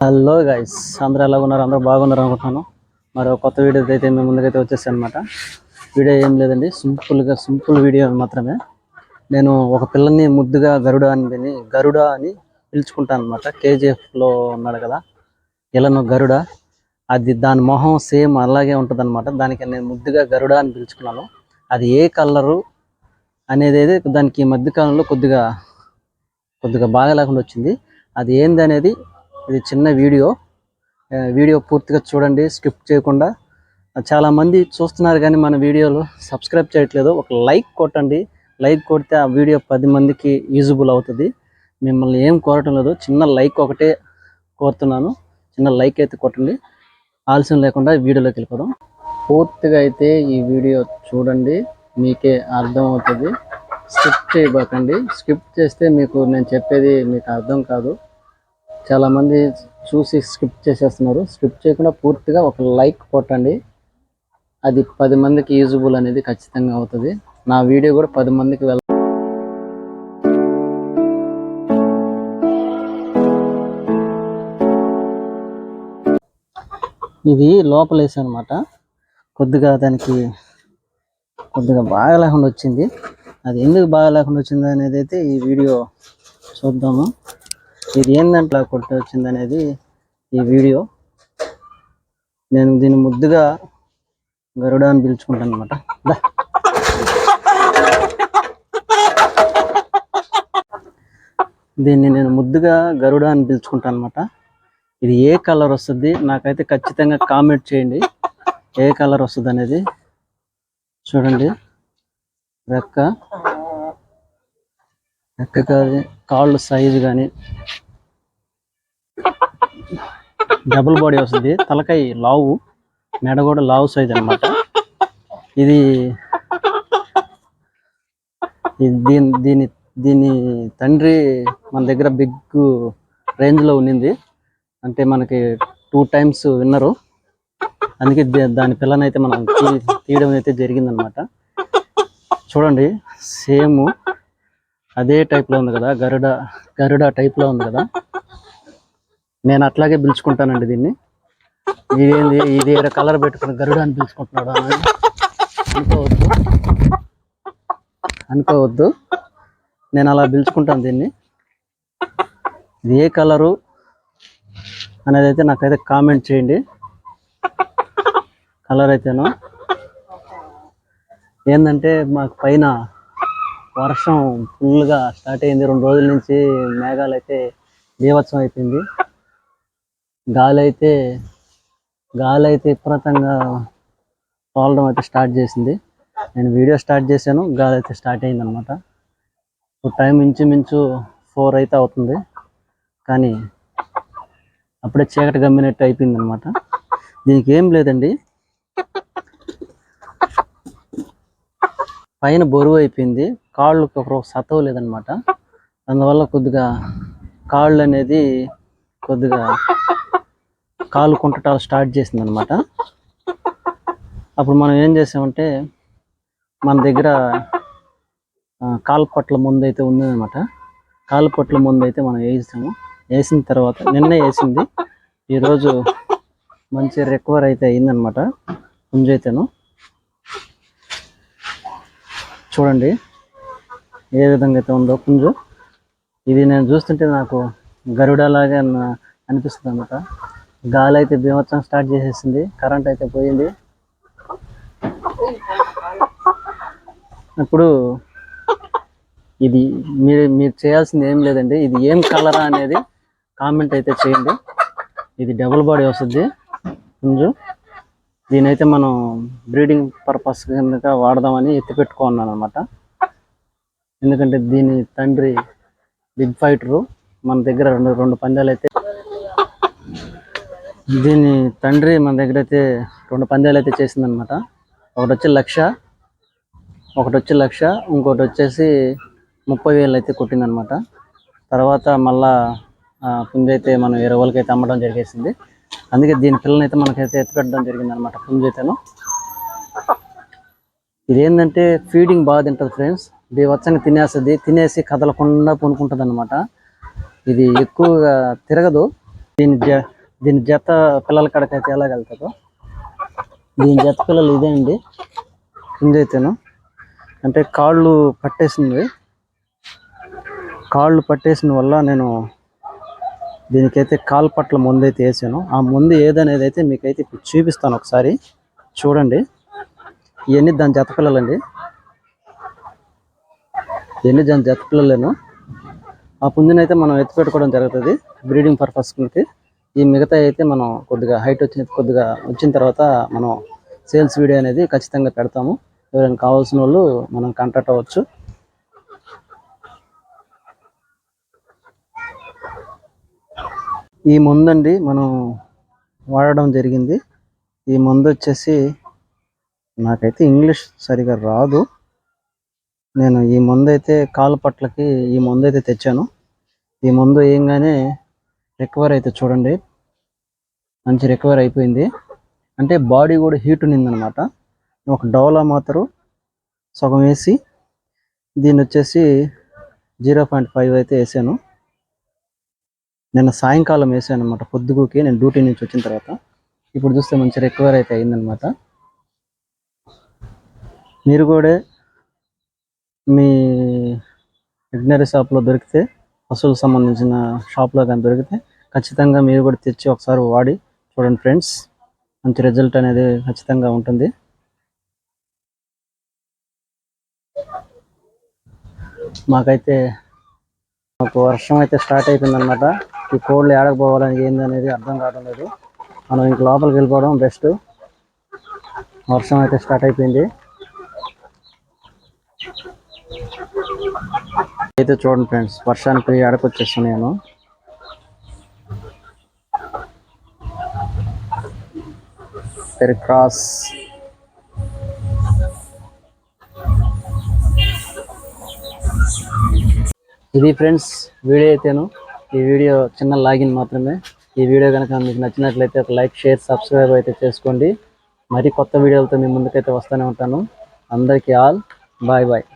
Hello guys అందరూ ఎలా ఉన్నారు? అందరూ బాగున్నారు అనుకుంటున్నాను. మరి కొత్త వీడియో అయితే మేము ముందుకైతే వచ్చేసాను అనమాట వీడియో ఏం లేదండి సింపుల్గా సింపుల్ వీడియో మాత్రమే. నేను ఒక పిల్లని ముద్దుగా గరుడ అని గరుడ అని పిలుచుకుంటాను అనమాట కేజీఎఫ్లో ఉన్నాడు కదా ఇలాను గరుడ. అది దాని మొహం సేమ్ అలాగే ఉంటుంది అనమాట దానికి నేను ముద్దుగా గరుడ అని పిలుచుకున్నాను. అది ఏ కలరు అనేది అయితే దానికి ఈ మధ్య కాలంలో కొద్దిగా కొద్దిగా బాగా లేకుండా వచ్చింది. అది ఏంది అనేది ఇది చిన్న వీడియో. వీడియో పూర్తిగా చూడండి స్కిప్ చేయకుండా. చాలామంది చూస్తున్నారు కానీ మన వీడియోలు సబ్స్క్రైబ్ చేయట్లేదు. ఒక లైక్ కొట్టండి. లైక్ కొడితే ఆ వీడియో పది మందికి యూజబుల్ అవుతుంది. మిమ్మల్ని ఏం కోరటం లేదు. చిన్న లైక్ ఒకటే కోరుతున్నాను. చిన్న లైక్ అయితే కొట్టండి. ఆలస్యం లేకుండా వీడియోలోకి వెళ్ళిపోదాం. పూర్తిగా అయితే ఈ వీడియో చూడండి. మీకే అర్థం అవుతుంది. స్కిప్ చేయబాకండి. స్కిప్ చేస్తే మీకు నేను చెప్పేది మీకు అర్థం కాదు. చాలా మంది చూసి స్కిప్ చేసేస్తున్నారు. స్కిప్ చేయకుండా పూర్తిగా ఒక లైక్ కొట్టండి. అది పది మందికి యూజబుల్ అనేది ఖచ్చితంగా అవుతుంది. నా వీడియో కూడా పది మందికి వెళ్ళ ఇది లోపల అనమాట కొద్దిగా దానికి కొద్దిగా బాగా లేకుండా వచ్చింది. అది ఎందుకు బాగా లేకుండా వచ్చింది అనేది అయితే ఈ వీడియో చూద్దాము. ఇది ఏందంటే కొట్టి వచ్చింది అనేది ఈ వీడియో. నేను దీన్ని ముద్దుగా గరుడ అని పిలుచుకుంటాను అనమాట దీన్ని నేను ముద్దుగా గరుడ అని పిలుచుకుంటాను అనమాట ఇది ఏ కలర్ వస్తుంది? నాకైతే ఖచ్చితంగా కామెంట్ చేయండి. ఏ కలర్ వస్తుంది అనేది చూడండి. రెక్క. రెక్క కాళ్ళు సైజు కానీ డబుల్ బాడీ వస్తుంది. తలకాయ లావు. మెడ కూడా లావు సైజ్ అన్నమాట. ఇది దీని దీని దీని తండ్రి మన దగ్గర బిగ్ రేంజ్లో ఉన్నింది. అంటే మనకి టూ టైమ్స్ విన్నరు. అందుకే దా- దాని పిల్లనైతే మనం తీయడం అయితే జరిగిందనమాట చూడండి సేమ్ అదే టైప్లో ఉంది కదా గరుడ గరుడ టైప్లో ఉంది కదా. నేను అట్లాగే పిలుచుకుంటానండి దీన్ని. ఇదేంది ఇది ఏదో కలర్ పెట్టుకుని గరుడ అని పిలుచుకుంటున్నాడు అని అనుకోవద్దు. అనుకోవద్దు. నేను అలా పిలుచుకుంటాను దీన్ని. ఇది ఏ కలరు అనేది అయితే నాకైతే కామెంట్ చేయండి. కలర్ అయితేనో. ఏంటంటే మాకు పైన వర్షం ఫుల్గా స్టార్ట్ అయింది. రెండు రోజుల నుంచి మేఘాలు అయితే బీభత్సం అయిపోయింది. గాలి అయితే గాలి అయితే విపరీతంగా తోలడం అయితే స్టార్ట్ చేసింది. నేను వీడియో స్టార్ట్ చేశాను. గాలి అయితే స్టార్ట్ అయింది అనమాట ఇప్పుడు టైం ఇంచుమించు ఫోర్ అయితే అవుతుంది. కానీ అప్పుడే చీకటి గమ్మినట్టు అయిపోయింది అనమాట దీనికి ఏం లేదండి. పైన బరువు అయిపోయింది. కాళ్ళు ఒక సతవు లేదనమాట. అందువల్ల కొద్దిగా కాళ్ళు అనేది కొద్దిగా కాళ్ళు కుంటటాలు స్టార్ట్ చేసింది అనమాట అప్పుడు మనం ఏం చేసామంటే మన దగ్గర కాలుపట్ల కాలు పట్ల ముందు అయితే ఉందన్నమాట కాలు పట్ల ముందు అయితే మనం వేసాము వేసిన తర్వాత నిన్నే వేసింది. ఈరోజు మంచి రికవర్ అయితే అయిందనమాట. పుంజు చూడండి. ఏ విధంగా అయితే ఉందో పుంజు ఇది నేను చూస్తుంటే నాకు గరుడలాగా అనిపిస్తుంది అనమాట గాలి అయితే బీభత్సం స్టార్ట్ చేసేసింది. కరెంట్ అయితే పోయింది. ఇప్పుడు ఇది మీరు మీరు చేయాల్సింది ఏం లేదండి. ఇది ఏం కలరా అనేది కామెంట్ అయితే చేయండి. ఇది డబుల్ బాడీ వస్తుంది. పుంజు దీనైతే మనం బ్రీడింగ్ పర్పస్ కింద వాడదామని ఎత్తి పెట్టుకున్నాను అనమాట ఎందుకంటే దీని తండ్రి బిగ్ ఫైటరు. మన దగ్గర రెండు రెండు పందాలు అయితే దీని తండ్రి మన దగ్గర అయితే రెండు పందాలు అయితే చేసిందనమాట ఒకటి వచ్చి లక్ష ఒకటి వచ్చి లక్ష ఇంకోటి వచ్చేసి ముప్పై వేలు అయితే కొట్టిందనమాట తర్వాత మళ్ళా ఆ, పుంజు అయితే మనం ఇరవై వాళ్ళకి అయితే అమ్మడం జరిగేసింది. అందుకే దీని పిల్లని అయితే మనకైతే ఎత్తిపెట్టడం జరిగింది అనమాట పుంజు అయితేను ఇదేంటంటే ఫీడింగ్ బాగా తింటుంది ఫ్రెండ్స్. బీభత్సంగా తినేస్తుంది. తినేసి కదలకుండా పొనుకుంటుంది అనమాట ఇది ఎక్కువగా తిరగదు. దీని జ దీని జత పిల్లల కడకైతే ఎలా వెళ్తారో. దీని జత పిల్లలు ఇదే అండి. ఇంజైతేను అంటే కాళ్ళు పట్టేసింది కాళ్ళు పట్టేసిన వల్ల నేను దీనికైతే కాలు పట్ల ముందు అయితే వేసాను. ఆ ముందు ఏదనేది అయితే మీకైతే ఇప్పుడు చూపిస్తాను ఒకసారి. చూడండి. ఇవన్నీ దాని జత పిల్లలండి. ఇవన్నీ దాని జత పిల్లలేను ఆ పుంజునైతే మనం ఎత్తి పెట్టుకోవడం జరుగుతుంది. బ్రీడింగ్ పర్పస్కి ఈ మిగతా అయితే మనం కొద్దిగా హైట్ వచ్చిన కొద్దిగా వచ్చిన తర్వాత మనం సేల్స్ వీడియో అనేది ఖచ్చితంగా పెడతాము. ఎవరైనా కావాల్సిన వాళ్ళు మనం కాంటాక్ట్ అవ్వచ్చు. ఈ మందండి మనం వాడడం జరిగింది. ఈ మందు వచ్చేసి నాకైతే ఇంగ్లీష్ సరిగా రాదు. నేను ఈ మందు అయితే కాలు పట్లకి ఈ మందు అయితే తెచ్చాను. ఈ మందు వేయంగానే రికవర్ అయితే చూడండి. మంచి రికవర్ అయిపోయింది. అంటే బాడీ కూడా హీట్ ఉన్నిందనమాట. ఒక డోలా మాత్రం సగం వేసి దీన్ని వచ్చేసి జీరో పాయింట్ ఫైవ్ అయితే వేసాను. నిన్న సాయంకాలం వేసాను అనమాట పొద్దుగుకి నేను డ్యూటీ నుంచి వచ్చిన తర్వాత. ఇప్పుడు చూస్తే మంచి రికవర్ అయితే అయిందనమాట మీరు కూడా మీ వెటనరీ షాప్లో దొరికితే పశువులకు సంబంధించిన షాప్లో కానీ దొరికితే ఖచ్చితంగా మీరు కూడా తెచ్చి ఒకసారి వాడి చూడండి ఫ్రెండ్స్. మంచి రిజల్ట్ అనేది ఖచ్చితంగా ఉంటుంది. మాకైతే మాకు వర్షం అయితే స్టార్ట్ అయిపోయింది అనమాట ఈ కోళ్ళు ఏడకు పోవాలని ఏంది అనేది అర్థం కావడం లేదు. మనం ఇంక లోపలికి వెళ్ళిపోవడం బెస్ట్. వర్షం అయితే స్టార్ట్ అయిపోయింది. అయితే చూడండి ఫ్రెండ్స్ వర్షానికి ఏడకు వచ్చేస్తాను నేను క్రాస్ ఇది ఫ్రెండ్స్ వీడియో అయితేను. ఈ వీడియో చిన్న లాగిన్ మాత్రమే. ఈ వీడియో కనుక మీకు నచ్చినట్లయితే ఒక లైక్ షేర్ సబ్స్క్రైబ్ అయితే చేసుకోండి. మరి కొత్త వీడియోలతో మీ ముందుకైతే వస్తూనే ఉంటాను. అందరికీ ఆల్ బాయ్ బాయ్.